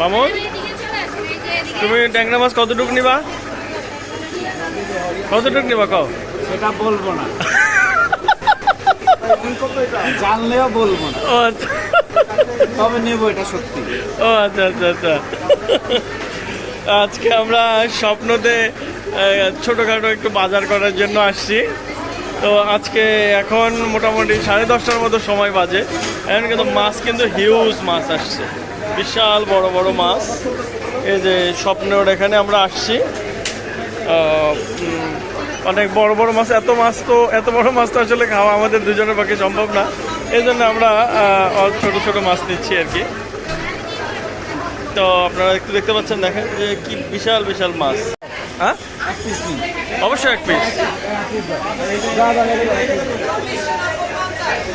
মামুন তুমি ট্যাংরা মাছ কতটুকু নিবা? কতটুকু নিবা কও? সেটা বলব না। জানলেও বলব না। আচ্ছা। তবে নেব এটা সত্যি। ও আচ্ছা আচ্ছা আচ্ছা। আজকে আমরা স্বপ্নতে ছোটোখাটো একটু বাজার করার জন্য আসছি। তো আজকে এখন মোটামুটি সাড়ে দশটার মতো সময় বাজে। এখন কিন্তু মাছ কিন্তু হিউজ মাছ আসছে। বিশাল বড় বড় মাছ। এই যে স্বপ্নের এখানে আমরা আসছি। অনেক বড় বড় মাছ, এত মাছ তো, এত বড় মাছ তো আসলে খাওয়া আমাদের দুজনের পক্ষে সম্ভব না। এই জন্য আমরা ছোট ছোট মাছ নিচ্ছি আর কি। তো আপনারা একটু দেখতে পাচ্ছেন, দেখেন যে কি বিশাল বিশাল মাছ। হ্যাঁ? অবশ্যই এক পিস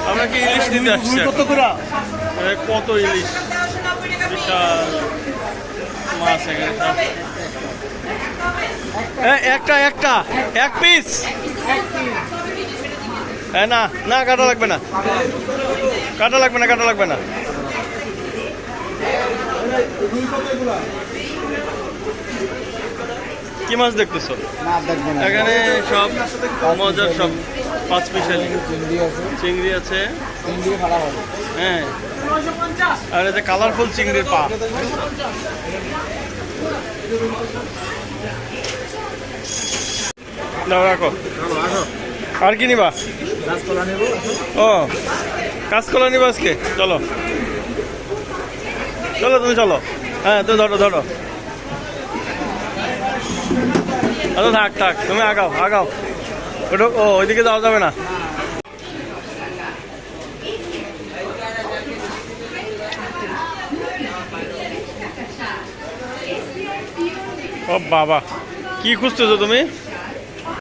আমরা কি ইলিশ নিতে আসছি কত ইলিশ বিশাল মাছ এখানে। একটা একটা এক পিস হ্যাঁ না না কাটা লাগবে না কাটা লাগবে না কাটা লাগবে না কি মাছ দেখতেছো না দেখব না এখানে সব মজার সব পাঁচ পিসালি চিংড়ি আছে চিংড়ি আছে চিংড়ি ভাড়া হবে হ্যাঁ আর যে কালারফুল চিংড়ির পা রাখো। আর কি নেব? ও, কাঁচকলা নিবা আজকে? চলো। চলো তুমি চলো। হ্যাঁ তুমি ধরো ধরো। আচ্ছা থাক থাক, তুমি আগাও আগাও। ওটা ও, ওইদিকে যাওয়া যাবে না। ও বাবা কি খুঁজতেছো তুমি